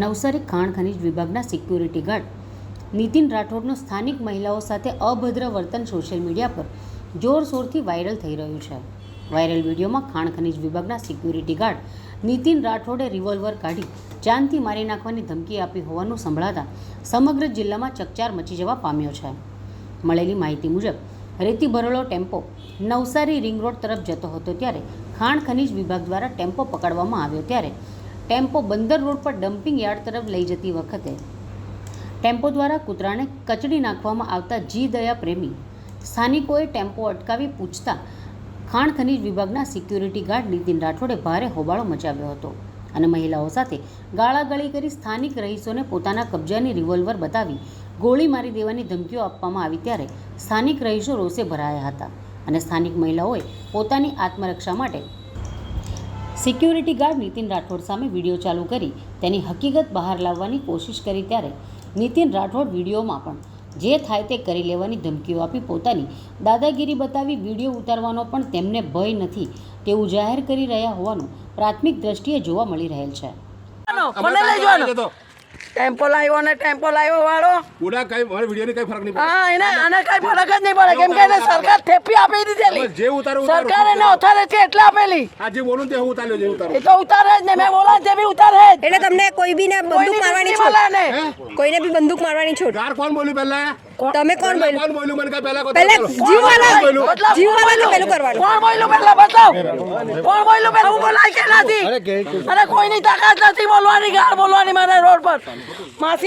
નવસારી ખાણ ખનિજ વિભાગના સિક્યુરિટી ગાર્ડ નીતિન રાઠોડનું સ્થાનિક મહિલાઓ સાથે અભદ્ર વર્તન સોશિયલ મીડિયા પર જોરશોરથી વાયરલ થઈ રહ્યું છે. વાયરલ વિડીયોમાં ખાણ ખનિજ વિભાગના સિક્યુરિટી ગાર્ડ નીતિન રાઠોડે રિવોલ્વર કાઢી જાનથી મારી નાખવાની ધમકી આપી હોવાનું સંભળાતા સમગ્ર જિલ્લામાં ચકચાર મચી જવા પામ્યો છે. મળેલી માહિતી મુજબ રેતી ભરેલો ટેમ્પો નવસારી રિંગ રોડ તરફ જતો હતો ત્યારે ખાણ ખનીજ વિભાગ દ્વારા ટેમ્પો પકડવામાં આવ્યો ત્યારે ટેમ્પો બંદર રોડ પર ડમ્પિંગ યાર્ડ તરફ લઈ જતી વખતે ટેમ્પો દ્વારા કૂતરાને કચડી નાખવામાં આવતા જી દયા પ્રેમી સ્થાનિકોએ ટેમ્પો અટકાવી પૂછતા ખાણ ખનીજ વિભાગના સિક્યુરિટી ગાર્ડ નીતિન રાઠોડે ભારે હોબાળો મચાવ્યો હતો. અને મહિલાઓ સાથે ગાળાગાળી કરી સ્થાનિક રહીશોને પોતાના કબજાની રિવોલ્વર બતાવી ગોળી મારી દેવાની ધમકીઓ આપવામાં આવી ત્યારે સ્થાનિક રહીશો રોષે ભરાયા હતા અને સ્થાનિક મહિલાઓએ પોતાની આત્મરક્ષા માટે સિક્યુરિટી ગાર્ડ નીતિન રાઠોડ સામે વીડિયો ચાલુ કરી તેની હકીકત બહાર લાવવાની કોશિશ કરી ત્યારે નીતિન રાઠોડ વિડીયોમાં પણ જે થાય તે કરી લેવાની ધમકીઓ આપી પોતાની દાદાગીરી બતાવી વીડિયો ઉતારવાનો પણ તેમને ભય નથી. તેવું જાહેર કરી રહ્યા હોવાનું પ્રાથમિક દ્રષ્ટિએ જોવા મળી રહેલ છે. ટેમ્પો લાવ્યો ને ટેમ્પો લાવ્યો વાળો. પૂરા કઈ મારે વિડીયોની કઈ ફરક નહીં પડે. હા એને આને કઈ ફરક જ નહીં પડે. કેમ કે એને સરકાર થેપી આપી દીધેલી. જે ઉતારો ઉતારો. સરકાર એને છે એટલે આપેલી. આ જે બોલું તે હું ઉતાર્યો જે ઉતારો એ તો ઉતારે જ ને મેં બોલા જે બી ઉતારે એટલે તમને કોઈ બી ને બંદૂક મારવાની છોડ. મળે કોઈને બી બંદૂક મારવાની છોડ. ગાર કોણ બોલ્યું પહેલા? તમે કોણ બોલ્યું? કોણ બોલ્યું? મને કઈ પહેલા કહો પહેલા જીવવાલા. જીવવાના પેલું કરવાનું. કોણ બોલ્યું પહેલા બતાવ. કોણ બોલ્યું પહેલા? હું બોલાય કે નથી? અને કોઈની તાકાત નથી બોલવાની ગાળ બોલવાની મારા રોડ પર. માસી